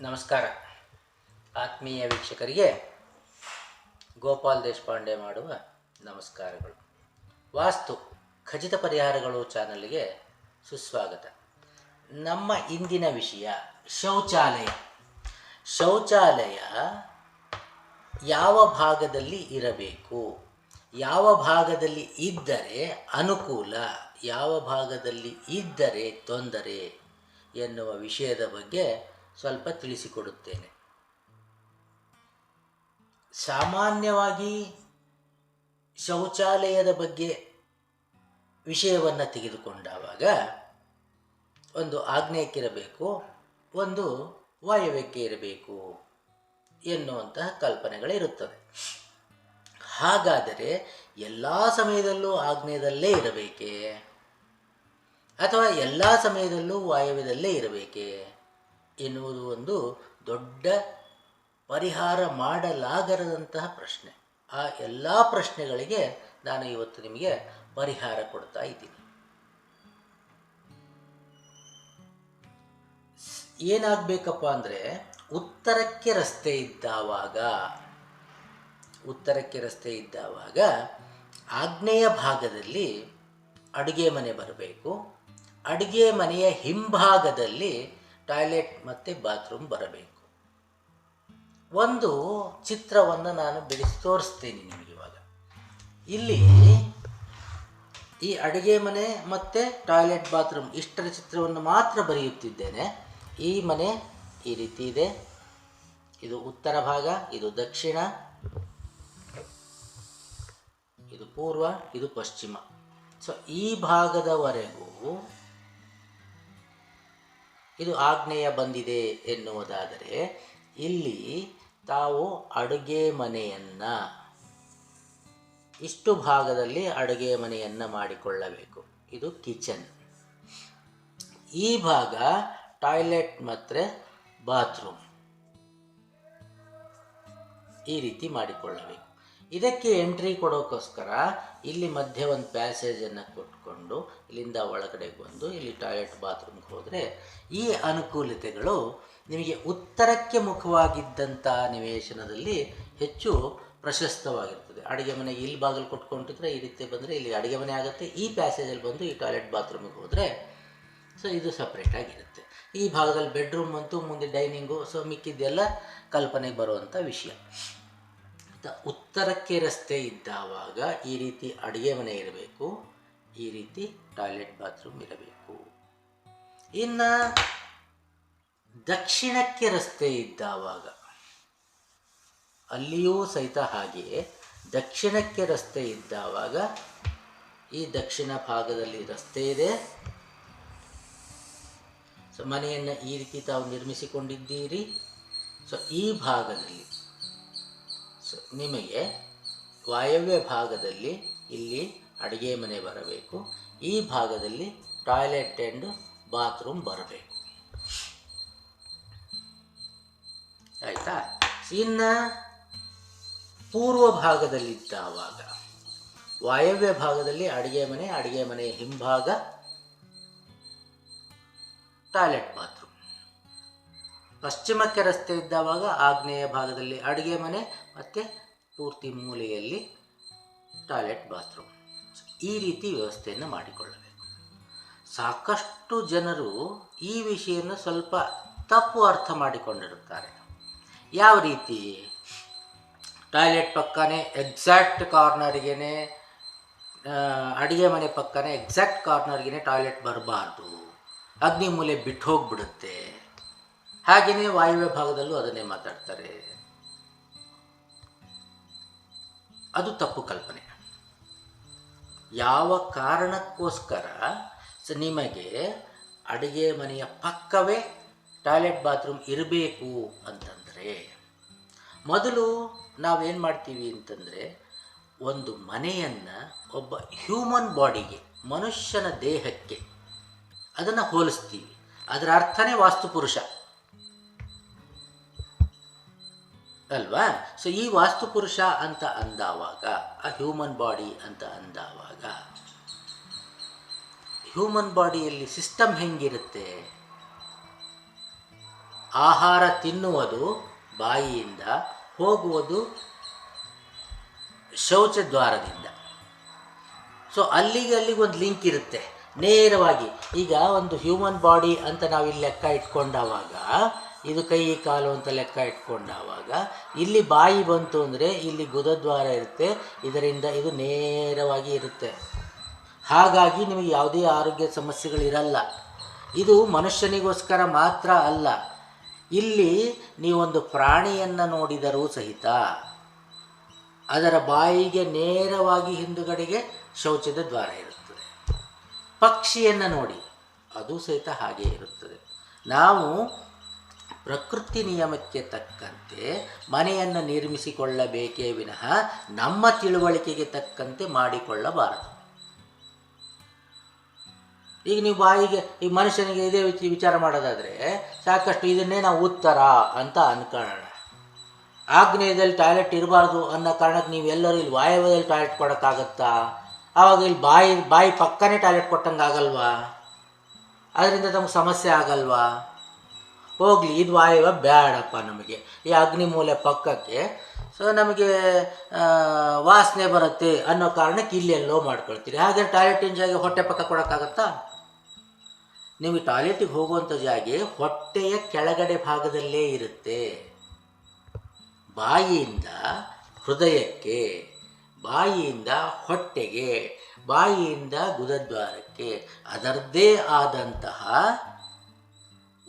ನಮಸ್ಕಾರ. ಆತ್ಮೀಯ ವೀಕ್ಷಕರಿಗೆ ಗೋಪಾಲ್ ದೇಶಪಾಂಡೆ ಮಾಡುವ ನಮಸ್ಕಾರಗಳು. ವಾಸ್ತು ಖಚಿತ ಪರಿಹಾರಗಳು ಚಾನಲ್ಗೆ ಸುಸ್ವಾಗತ. ನಮ್ಮ ಇಂದಿನ ವಿಷಯ ಶೌಚಾಲಯ. ಶೌಚಾಲಯ ಯಾವ ಭಾಗದಲ್ಲಿ ಇರಬೇಕು? ಯಾವ ಭಾಗದಲ್ಲಿ ಇದ್ದರೆ ಅನುಕೂಲ? ಯಾವ ಭಾಗದಲ್ಲಿ ಇದ್ದರೆ ತೊಂದರೆ? ಎನ್ನುವ ವಿಷಯದ ಬಗ್ಗೆ ಸ್ವಲ್ಪ ತಿಳಿಸಿಕೊಡುತ್ತೇನೆ. ಸಾಮಾನ್ಯವಾಗಿ ಶೌಚಾಲಯದ ಬಗ್ಗೆ ವಿಷಯವನ್ನು ತೆಗೆದುಕೊಂಡಾಗ ಒಂದು ಆಗ್ನೇಯಕ್ಕಿರಬೇಕು ಒಂದು ವಾಯವ್ಯಕ್ಕೆ ಇರಬೇಕು ಎನ್ನುವಂತಹ ಕಲ್ಪನೆಗಳಿರುತ್ತದೆ ಹಾಗಾದರೆ ಎಲ್ಲ ಸಮಯದಲ್ಲೂ ಆಗ್ನೇಯದಲ್ಲೇ ಇರಬೇಕೇ? ಅಥವಾ ಎಲ್ಲ ಸಮಯದಲ್ಲೂ ವಾಯವ್ಯದಲ್ಲೇ ಇರಬೇಕೇ? ಎನ್ನುವುದು ಒಂದು ದೊಡ್ಡ ಪರಿಹಾರ ಮಾಡಲಾಗದಂತಹ ಪ್ರಶ್ನೆ. ಆ ಎಲ್ಲ ಪ್ರಶ್ನೆಗಳಿಗೆ ನಾನು ಇವತ್ತು ನಿಮಗೆ ಪರಿಹಾರ ಕೊಡ್ತಾ ಇದ್ದೀನಿ. ಏನಾಗಬೇಕಪ್ಪ ಅಂದರೆ ಉತ್ತರಕ್ಕೆ ರಸ್ತೆ ಇದ್ದಾವಾಗ, ಉತ್ತರಕ್ಕೆ ರಸ್ತೆ ಇದ್ದಾವಾಗ ಆಗ್ನೇಯ ಭಾಗದಲ್ಲಿ ಅಡುಗೆ ಮನೆ ಬರಬೇಕು. ಅಡುಗೆ ಮನೆಯ ಹಿಂಭಾಗದಲ್ಲಿ ಟಾಯ್ಲೆಟ್ ಮತ್ತು ಬಾತ್ರೂಮ್ ಬರಬೇಕು. ಒಂದು ಚಿತ್ರವನ್ನು ನಾನು ಬಿಡಿಸಿ ತೋರಿಸ್ತೀನಿ ನಿಮಗೆ ಇವಾಗ. ಇಲ್ಲಿ ಈ ಅಡುಗೆ ಮನೆ ಮತ್ತು ಟಾಯ್ಲೆಟ್ ಬಾತ್ರೂಮ್ ಇಷ್ಟರ ಚಿತ್ರವನ್ನು ಮಾತ್ರ ಬರೆಯುತ್ತಿದ್ದೇನೆ. ಈ ಮನೆ ಈ ರೀತಿ ಇದೆ. ಇದು ಉತ್ತರ ಭಾಗ, ಇದು ದಕ್ಷಿಣ, ಇದು ಪೂರ್ವ, ಇದು ಪಶ್ಚಿಮ. ಸೊ ಈ ಭಾಗದವರೆಗೂ ಇದು ಆಗ್ನೇಯ ಬಂದಿದೆ ಎನ್ನುವುದಾದರೆ, ಇಲ್ಲಿ ತಾವು ಅಡುಗೆ ಮನೆಯನ್ನು, ಇಷ್ಟು ಭಾಗದಲ್ಲಿ ಅಡುಗೆ ಮನೆಯನ್ನು ಮಾಡಿಕೊಳ್ಳಬೇಕು. ಇದು ಕಿಚನ್. ಈ ಭಾಗ ಟಾಯ್ಲೆಟ್ ಮತ್ತು ಬಾತ್ರೂಮ್. ಈ ರೀತಿ ಮಾಡಿಕೊಳ್ಳಬೇಕು. ಇದಕ್ಕೆ ಎಂಟ್ರಿ ಕೊಡೋಕ್ಕೋಸ್ಕರ ಇಲ್ಲಿ ಮಧ್ಯೆ ಒಂದು ಪ್ಯಾಸೇಜನ್ನು ಕೊಟ್ಕೊಂಡು ಇಲ್ಲಿಂದ ಒಳಗಡೆ ಬಂದು ಇಲ್ಲಿ ಟಾಯ್ಲೆಟ್ ಬಾತ್ರೂಮ್ಗೆ ಹೋದರೆ ಈ ಅನುಕೂಲತೆಗಳು ನಿಮಗೆ ಉತ್ತರಕ್ಕೆ ಮುಖವಾಗಿದ್ದಂಥ ನಿವೇಶನದಲ್ಲಿ ಹೆಚ್ಚು ಪ್ರಶಸ್ತವಾಗಿರ್ತದೆ. ಅಡುಗೆ ಮನೆಗೆ ಇಲ್ಲಿ ಬಾಗಿಲು ಕೊಟ್ಕೊಂಡಿದ್ರೆ ಈ ರೀತಿ ಬಂದರೆ ಇಲ್ಲಿ ಅಡುಗೆ ಮನೆ ಆಗುತ್ತೆ, ಈ ಪ್ಯಾಸೇಜಲ್ಲಿ ಬಂದು ಈ ಟಾಯ್ಲೆಟ್ ಬಾತ್ರೂಮಿಗೆ ಹೋದರೆ ಸೊ ಇದು ಸಪ್ರೇಟಾಗಿರುತ್ತೆ ಈ ಭಾಗದಲ್ಲಿ ಬೆಡ್ರೂಮ್ ಅಂತೂ ಮುಂದೆ ಡೈನಿಂಗು ಸೊ ಮಿಕ್ಕಿದ್ದೆಲ್ಲ ಕಲ್ಪನೆಗೆ ಬರುವಂಥ ವಿಷಯ. ಉತ್ತರಕ್ಕೆ ರಸ್ತೆ ಇದ್ದಾವಾಗ ಈ ರೀತಿ ಅಡುಗೆ ಮನೆ ಇರಬೇಕು, ಈ ರೀತಿ ಟಾಯ್ಲೆಟ್ ಬಾತ್ರೂಮ್ ಇರಬೇಕು. ಇನ್ನು ದಕ್ಷಿಣಕ್ಕೆ ರಸ್ತೆ ಇದ್ದಾವಾಗ, ಅಲ್ಲಿಯೂ ಸಹಿತ ಹಾಗೆಯೇ ದಕ್ಷಿಣಕ್ಕೆ ರಸ್ತೆ ಇದ್ದಾವಾಗ ಈ ದಕ್ಷಿಣ ಭಾಗದಲ್ಲಿ ರಸ್ತೆ ಇದೆ. ಸೊ ಮನೆಯನ್ನು ಈ ರೀತಿ ತಾವು ನಿರ್ಮಿಸಿಕೊಂಡಿದ್ದೀರಿ. ಸೊ ಈ ಭಾಗದಲ್ಲಿ ನಿಮಗೆ ವಾಯವ್ಯ ಭಾಗದಲ್ಲಿ ಇಲ್ಲಿ ಅಡುಗೆ ಮನೆ ಬರಬೇಕು. ಈ ಭಾಗದಲ್ಲಿ ಟಾಯ್ಲೆಟ್ ಆ್ಯಂಡ್ ಬಾತ್ರೂಮ್ ಬರಬೇಕು. ಆಯಿತಾ? ಇನ್ನು ಪೂರ್ವ ಭಾಗದಲ್ಲಿದ್ದಾವಾಗ, ವಾಯವ್ಯ ಭಾಗದಲ್ಲಿ ಅಡುಗೆ ಮನೆ ಅಡುಗೆ ಮನೆ ಹಿಂಭಾಗ ಟಾಯ್ಲೆಟ್ ಬಾತ್ರೂಮ್. ಪಶ್ಚಿಮಕ್ಕೆ ರಸ್ತೆ ಇದ್ದಾವಾಗ, ಆಗ್ನೇಯ ಭಾಗದಲ್ಲಿ ಅಡುಗೆ ಮನೆ ಮತ್ತು ಪೂರ್ತಿ ಮೂಲೆಯಲ್ಲಿ ಟಾಯ್ಲೆಟ್ ಬಾತ್ರೂಮ್. ಈ ರೀತಿ ವ್ಯವಸ್ಥೆಯನ್ನು ಮಾಡಿಕೊಳ್ಳಬೇಕು. ಸಾಕಷ್ಟು ಜನರು ಈ ವಿಷಯವನ್ನು ಸ್ವಲ್ಪ ತಪ್ಪು ಅರ್ಥ ಮಾಡಿಕೊಂಡಿರುತ್ತಾರೆ. ಯಾವ ರೀತಿ? ಟಾಯ್ಲೆಟ್ ಪಕ್ಕನೇ ಎಕ್ಸಾಕ್ಟ್ ಕಾರ್ನರ್ಗೆ ಅಡುಗೆ ಮನೆ ಪಕ್ಕನೇ ಎಕ್ಸಾಕ್ಟ್ ಕಾರ್ನರ್ಗೆ ಟಾಯ್ಲೆಟ್ ಬರಬಾರ್ದು. ಅಗ್ನಿ ಮೂಲೆ ಬಿಟ್ಟು ಹೋಗ್ಬಿಡುತ್ತೆ ಹಾಗೆಯೇ ವಾಯುವ್ಯ ಭಾಗದಲ್ಲೂ ಅದನ್ನೇ ಮಾತಾಡ್ತಾರೆ. ಅದು ತಪ್ಪು ಕಲ್ಪನೆ. ಯಾವ ಕಾರಣಕ್ಕೋಸ್ಕರ ನಿಮಗೆ ಅಡುಗೆ ಮನೆಯ ಪಕ್ಕವೇ ಟಾಯ್ಲೆಟ್ ಬಾತ್ರೂಮ್ ಇರಬೇಕು ಅಂತಂದರೆ, ಮೊದಲು ನಾವೇನು ಮಾಡ್ತೀವಿ ಅಂತಂದರೆ, ಒಂದು ಮನೆಯನ್ನು ಒಬ್ಬ ಹ್ಯೂಮನ್ ಬಾಡಿಗೆ, ಮನುಷ್ಯನ ದೇಹಕ್ಕೆ ಅದನ್ನು ಹೋಲಿಸ್ತೀವಿ. ಅದರ ಅರ್ಥನೇ ವಾಸ್ತುಪುರುಷ. ಅಲ್ವಾ? ಸೊ ಈ ವಾಸ್ತುಪುರುಷ ಅಂತ ಅಂದಾವಾಗ, ಆ ಹ್ಯೂಮನ್ ಬಾಡಿ ಅಂತ ಅಂದಾವಾಗ ಹ್ಯೂಮನ್ ಬಾಡಿಯಲ್ಲಿ ಸಿಸ್ಟಮ್ ಹೆಂಗಿರುತ್ತೆ? ಆಹಾರ ತಿನ್ನುವುದು ಬಾಯಿಯಿಂದ, ಹೋಗುವುದು ಶೌಚದ್ವಾರದಿಂದ. ಸೊ ಅಲ್ಲಿಗೆ ಅಲ್ಲಿಗೆ ಒಂದು ಲಿಂಕ್ ಇರುತ್ತೆ. ನೇರವಾಗಿ, ಈಗ ಒಂದು ಹ್ಯೂಮನ್ ಬಾಡಿ ಅಂತ ನಾವು ಇಲ್ಲಿ ಲೆಕ್ಕ ಇಟ್ಕೊಂಡಾವಾಗ ಇದು ಕೈ ಕಾಲು ಅಂತ ಲೆಕ್ಕ ಇಟ್ಕೊಂಡಾವಾಗ ಇಲ್ಲಿ ಬಾಯಿ ಬಂತು ಅಂದರೆ ಇಲ್ಲಿ ಗುದದ್ವಾರ ಇರುತ್ತೆ. ಇದರಿಂದ ಇದು ನೇರವಾಗಿ ಇರುತ್ತೆ. ಹಾಗಾಗಿ ನಿಮಗೆ ಯಾವುದೇ ಆರೋಗ್ಯ ಸಮಸ್ಯೆಗಳಿರಲ್ಲ. ಇದು ಮನುಷ್ಯನಿಗೋಸ್ಕರ ಮಾತ್ರ ಅಲ್ಲ. ಇಲ್ಲಿ ನೀವೊಂದು ಪ್ರಾಣಿಯನ್ನು ನೋಡಿದರೂ ಸಹಿತ ಅದರ ಬಾಯಿಗೆ ನೇರವಾಗಿ ಹಿಂದುಗಡೆಗೆ ಶೌಚದ ದ್ವಾರ ಇರುತ್ತದೆ. ಪಕ್ಷಿಯನ್ನು ನೋಡಿ. ಅದು ಸಹಿತ ಹಾಗೆ ಇರುತ್ತದೆ. ನಾವು ಪ್ರಕೃತಿ ನಿಯಮಕ್ಕೆ ತಕ್ಕಂತೆ ಮನೆಯನ್ನು ನಿರ್ಮಿಸಿಕೊಳ್ಳಬೇಕೇ ವಿನಃ ನಮ್ಮ ತಿಳುವಳಿಕೆಗೆ ತಕ್ಕಂತೆ ಮಾಡಿಕೊಳ್ಳಬಾರದು. ಈಗ ನೀವು ಬಾಯಿಗೆ, ಈ ಮನುಷ್ಯನಿಗೆ ಇದೇ ವಿಚ- ವಿಚಾರ ಮಾಡೋದಾದರೆ ಸಾಕಷ್ಟು ಇದನ್ನೇ ನಾವು ಉತ್ತರ ಅಂತ ಅನ್ಕೊಳ್ಳೋಣ. ಆಗ್ನೇಯದಲ್ಲಿ ಟಾಯ್ಲೆಟ್ ಇರಬಾರ್ದು ಅನ್ನೋ ಕಾರಣಕ್ಕೆ ನೀವು ಎಲ್ಲರೂ ಇಲ್ಲಿ ವಾಯವ್ಯದಲ್ಲಿ ಟಾಯ್ಲೆಟ್ ಕೊಡೋಕ್ಕಾಗತ್ತಾ? ಆವಾಗ ಇಲ್ಲಿ ಬಾಯಿ ಬಾಯಿ ಪಕ್ಕನೇ ಟಾಯ್ಲೆಟ್ ಕೊಟ್ಟಂಗೆ ಆಗಲ್ವಾ ಅದರಿಂದ ತಮಗೆ ಸಮಸ್ಯೆ ಆಗಲ್ವಾ? ಹೋಗಲಿ, ಇದು ವಾಯುವ ಬೇಡಪ್ಪ ನಮಗೆ. ಈ ಅಗ್ನಿ ಮೂಲೆ ಪಕ್ಕಕ್ಕೆ ಸೊ ನಮಗೆ ವಾಸನೆ ಬರುತ್ತೆ ಅನ್ನೋ ಕಾರಣಕ್ಕೆ ಇಲ್ಲಿ ಎಲ್ಲೋ ಮಾಡ್ಕೊಳ್ತೀರಿ. ಹಾಗೆ ಟಾಯ್ಲೆಟಿನ ಜಾಗ ಹೊಟ್ಟೆ ಪಕ್ಕ ಕೊಡೋಕ್ಕಾಗತ್ತಾ? ನೀವು ಟಾಯ್ಲೆಟಿಗೆ ಹೋಗುವಂಥ ಜಾಗೆ ಹೊಟ್ಟೆಯ ಕೆಳಗಡೆ ಭಾಗದಲ್ಲೇ ಇರುತ್ತೆ. ಬಾಯಿಯಿಂದ ಹೃದಯಕ್ಕೆ, ಬಾಯಿಯಿಂದ ಹೊಟ್ಟೆಗೆ, ಬಾಯಿಯಿಂದ ಗುದದ್ವಾರಕ್ಕೆ ಅದರದ್ದೇ ಆದಂತಹ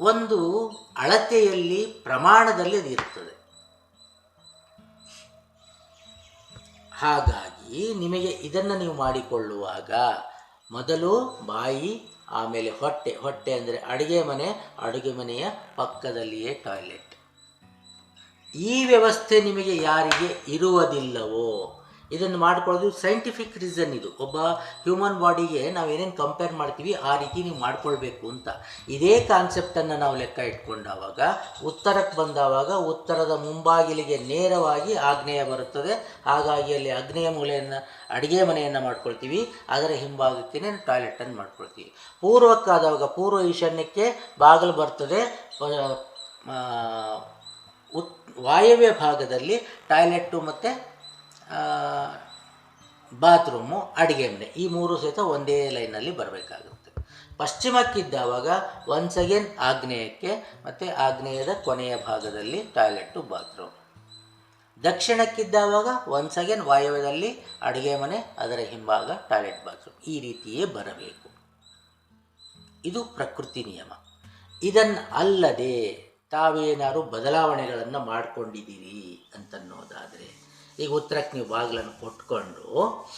ಒಂದು ಅಳತೆಯಲ್ಲಿ ಪ್ರಮಾಣದಲ್ಲಿ ಅದು ಇರುತ್ತದೆ ಹಾಗಾಗಿ ನಿಮಗೆ ಇದನ್ನು ನೀವು ಮಾಡಿಕೊಳ್ಳುವಾಗ ಮೊದಲು ಬಾಯಿ, ಆಮೇಲೆ ಹೊಟ್ಟೆ. ಹೊಟ್ಟೆ ಅಂದರೆ ಅಡುಗೆ ಮನೆ, ಅಡುಗೆ ಮನೆಯ ಪಕ್ಕದಲ್ಲಿಯೇ ಟಾಯ್ಲೆಟ್. ಈ ವ್ಯವಸ್ಥೆ ನಿಮಗೆ ಯಾರಿಗೆ ಇರುವುದಿಲ್ಲವೋ ಇದನ್ನು ಮಾಡ್ಕೊಳ್ಳೋದು ಸೈಂಟಿಫಿಕ್ ರೀಸನ್ ಇದು. ಒಬ್ಬ ಹ್ಯೂಮನ್ ಬಾಡಿಗೆ ನಾವು ಏನೇನು ಕಂಪೇರ್ ಮಾಡ್ತೀವಿ, ಆ ರೀತಿ ನೀವು ಮಾಡ್ಕೊಳ್ಬೇಕು ಅಂತ. ಇದೇ ಕಾನ್ಸೆಪ್ಟನ್ನು ನಾವು ಲೆಕ್ಕ ಇಟ್ಕೊಂಡಾವಾಗ, ಉತ್ತರಕ್ಕೆ ಬಂದಾವಾಗ ಉತ್ತರದ ಮುಂಬಾಗಿಲಿಗೆ ನೇರವಾಗಿ ಆಗ್ನೇಯ ಬರುತ್ತದೆ. ಹಾಗಾಗಿ ಅಲ್ಲಿ ಅಗ್ನೇಯ ಮೂಲೆಯನ್ನು, ಅಡುಗೆ ಮನೆಯನ್ನು ಮಾಡ್ಕೊಳ್ತೀವಿ. ಅದರ ಹಿಂಭಾಗಕ್ಕೆ ಟಾಯ್ಲೆಟನ್ನು ಮಾಡ್ಕೊಳ್ತೀವಿ. ಪೂರ್ವಕ್ಕಾದವಾಗ, ಪೂರ್ವ ಈಶಾನ್ಯಕ್ಕೆ ಬಾಗಿಲು ಬರ್ತದೆ. ಉತ್, ವಾಯವ್ಯ ಭಾಗದಲ್ಲಿ ಟಾಯ್ಲೆಟ್ಟು ಮತ್ತು ಬಾತ್ರೂಮು, ಅಡುಗೆ ಮನೆ. ಈ ಮೂರು ಸಹಿತ ಒಂದೇ ಲೈನಲ್ಲಿ ಬರಬೇಕಾಗುತ್ತೆ. ಪಶ್ಚಿಮಕ್ಕಿದ್ದಾವಾಗ ಒನ್ಸ್ ಅಗೇನ್ ಆಗ್ನೇಯಕ್ಕೆ ಮತ್ತು ಆಗ್ನೇಯದ ಕೊನೆಯ ಭಾಗದಲ್ಲಿ ಟಾಯ್ಲೆಟ್ಟು ಬಾತ್ರೂಮ್. ದಕ್ಷಿಣಕ್ಕಿದ್ದಾವಾಗ ಒನ್ಸ್ ಅಗೇನ್ ವಾಯವ್ಯದಲ್ಲಿ ಅಡುಗೆ ಮನೆ, ಅದರ ಹಿಂಭಾಗ ಟಾಯ್ಲೆಟ್, ಬಾತ್ರೂಮ್. ಈ ರೀತಿಯೇ ಬರಬೇಕು. ಇದು ಪ್ರಕೃತಿ ನಿಯಮ. ಇದನ್ನು ಅಲ್ಲದೆ ತಾವೇನಾದ್ರು ಬದಲಾವಣೆಗಳನ್ನು ಮಾಡಿಕೊಂಡಿದ್ದೀರಿ ಅಂತನ್ನೋದಾದರೆ ಈಗ ಉತ್ತರಕ್ಕೆ ನೀವು ಬಾಗಿಲನ್ನು ಕೊಟ್ಕೊಂಡು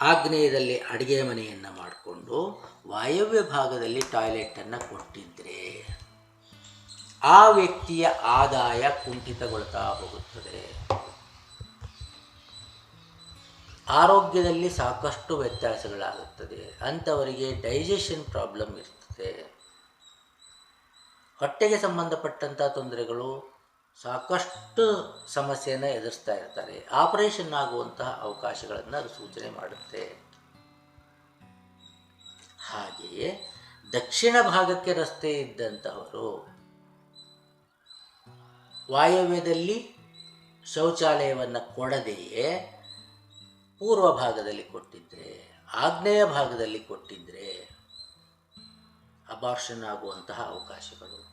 ಆಗ್ನೇಯದಲ್ಲಿ ಅಡುಗೆ ಮನೆಯನ್ನು ಮಾಡಿಕೊಂಡು ವಾಯವ್ಯ ಭಾಗದಲ್ಲಿ ಟಾಯ್ಲೆಟನ್ನು ಕೊಟ್ಟಿದ್ದರೆ ಆ ವ್ಯಕ್ತಿಯ ಆದಾಯ ಕುಂಠಿತಗೊಳ್ತಾ ಹೋಗುತ್ತದೆ. ಆರೋಗ್ಯದಲ್ಲಿ ಸಾಕಷ್ಟು ವ್ಯತ್ಯಾಸಗಳಾಗುತ್ತದೆ. ಅಂಥವರಿಗೆ ಡೈಜೆಷನ್ ಪ್ರಾಬ್ಲಮ್ ಇರ್ತದೆ. ಹೊಟ್ಟೆಗೆ ಸಂಬಂಧಪಟ್ಟಂಥ ತೊಂದರೆಗಳು ಸಾಕಷ್ಟು ಸಮಸ್ಯೆಯನ್ನು ಎದುರಿಸ್ತಾ ಇರ್ತಾರೆ. ಆಪರೇಷನ್ ಆಗುವಂತಹ ಅವಕಾಶಗಳನ್ನು ಅದು ಸೂಚನೆ ಮಾಡುತ್ತೆ. ಹಾಗೆಯೇ ದಕ್ಷಿಣ ಭಾಗಕ್ಕೆ ರಸ್ತೆ ಇದ್ದಂಥವರು ವಾಯವ್ಯದಲ್ಲಿ ಶೌಚಾಲಯವನ್ನು ಕೊಡದೆಯೇ ಪೂರ್ವ ಭಾಗದಲ್ಲಿ ಕೊಟ್ಟಿದ್ದರೆ ಆಗ್ನೇಯ ಭಾಗದಲ್ಲಿ ಕೊಟ್ಟಿದ್ದರೆ ಅಬಾರ್ಷನ್ ಆಗುವಂತಹ ಅವಕಾಶಗಳು.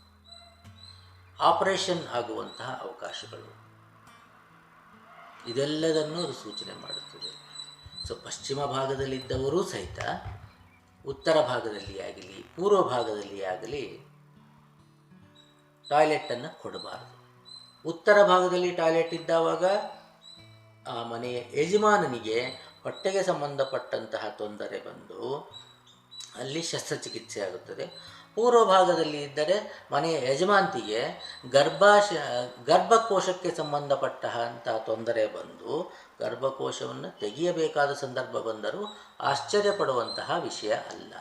ಆಪರೇಷನ್ ಆಗುವಂತಹ ಅವಕಾಶಗಳು. ಇದೆಲ್ಲದನ್ನು ಅದು ಸೂಚನೆ ಮಾಡುತ್ತದೆ. ಸೊ, ಪಶ್ಚಿಮ ಭಾಗದಲ್ಲಿದ್ದವರೂ ಸಹಿತ ಉತ್ತರ ಭಾಗದಲ್ಲಿ ಆಗಲಿ, ಪೂರ್ವ ಭಾಗದಲ್ಲಿ ಆಗಲಿ ಟಾಯ್ಲೆಟನ್ನು ಕೊಡಬಾರದು. ಉತ್ತರ ಭಾಗದಲ್ಲಿ ಟಾಯ್ಲೆಟ್ ಇದ್ದಾವಾಗ ಆ ಮನೆಯ ಯಜಮಾನನಿಗೆ ಹೊಟ್ಟೆಗೆ ಸಂಬಂಧಪಟ್ಟಂತಹ ತೊಂದರೆ ಬಂದು ಅಲ್ಲಿ ಶಸ್ತ್ರಚಿಕಿತ್ಸೆ ಆಗುತ್ತದೆ. ಪೂರ್ವ ಭಾಗದಲ್ಲಿ ಇದ್ದರೆ ಮನೆಯ ಯಜಮಾಂತಿಗೆ ಗರ್ಭಾಶ, ಗರ್ಭಕೋಶಕ್ಕೆ ಸಂಬಂಧಪಟ್ಟಂತಹ ತೊಂದರೆ ಬಂದು ಗರ್ಭಕೋಶವನ್ನು ತೆಗೆಯಬೇಕಾದ ಸಂದರ್ಭ ಬಂದರೂ ಆಶ್ಚರ್ಯಪಡುವಂತಹ ವಿಷಯ ಅಲ್ಲ.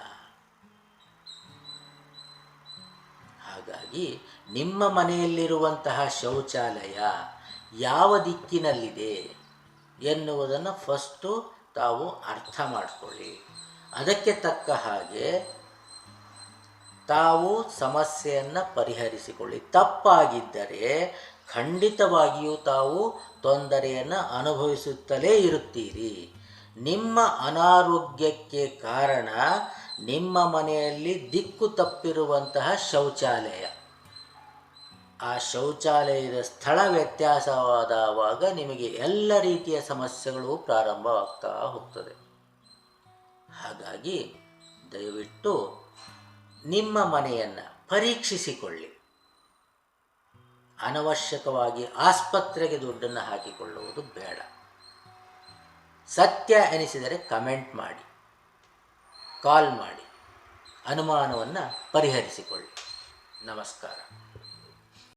ಹಾಗಾಗಿ ನಿಮ್ಮ ಮನೆಯಲ್ಲಿರುವಂತಹ ಶೌಚಾಲಯ ಯಾವ ದಿಕ್ಕಿನಲ್ಲಿದೆ ಎನ್ನುವುದನ್ನು ಫಸ್ಟು ತಾವು ಅರ್ಥ ಮಾಡಿಕೊಳ್ಳಿ. ಅದಕ್ಕೆ ತಕ್ಕ ಹಾಗೆ ತಾವು ಸಮಸ್ಯೆಯನ್ನು ಪರಿಹರಿಸಿಕೊಳ್ಳಿ. ತಪ್ಪಾಗಿದ್ದರೆ ಖಂಡಿತವಾಗಿಯೂ ತಾವು ತೊಂದರೆಯನ್ನು ಅನುಭವಿಸುತ್ತಲೇ ಇರುತ್ತೀರಿ. ನಿಮ್ಮ ಅನಾರೋಗ್ಯಕ್ಕೆ ಕಾರಣ ನಿಮ್ಮ ಮನೆಯಲ್ಲಿ ದಿಕ್ಕು ತಪ್ಪಿರುವಂತಹ ಶೌಚಾಲಯ. ಆ ಶೌಚಾಲಯದ ಸ್ಥಳ ವ್ಯತ್ಯಾಸವಾದವಾಗ ನಿಮಗೆ ಎಲ್ಲ ರೀತಿಯ ಸಮಸ್ಯೆಗಳು ಪ್ರಾರಂಭವಾಗ್ತಾ ಹೋಗ್ತದೆ. ಹಾಗಾಗಿ ದಯವಿಟ್ಟು ನಿಮ್ಮ ಮನೆಯನ್ನು ಪರೀಕ್ಷಿಸಿಕೊಳ್ಳಿ. ಅನವಶ್ಯಕವಾಗಿ ಆಸ್ಪತ್ರೆಗೆ ದುಡ್ಡನ್ನು ಹಾಕಿಕೊಳ್ಳುವುದು ಬೇಡ. ಸತ್ಯ ಎನಿಸಿದರೆ ಕಮೆಂಟ್ ಮಾಡಿ, ಕಾಲ್ ಮಾಡಿ, ಅನುಮಾನವನ್ನು ಪರಿಹರಿಸಿಕೊಳ್ಳಿ. ನಮಸ್ಕಾರ.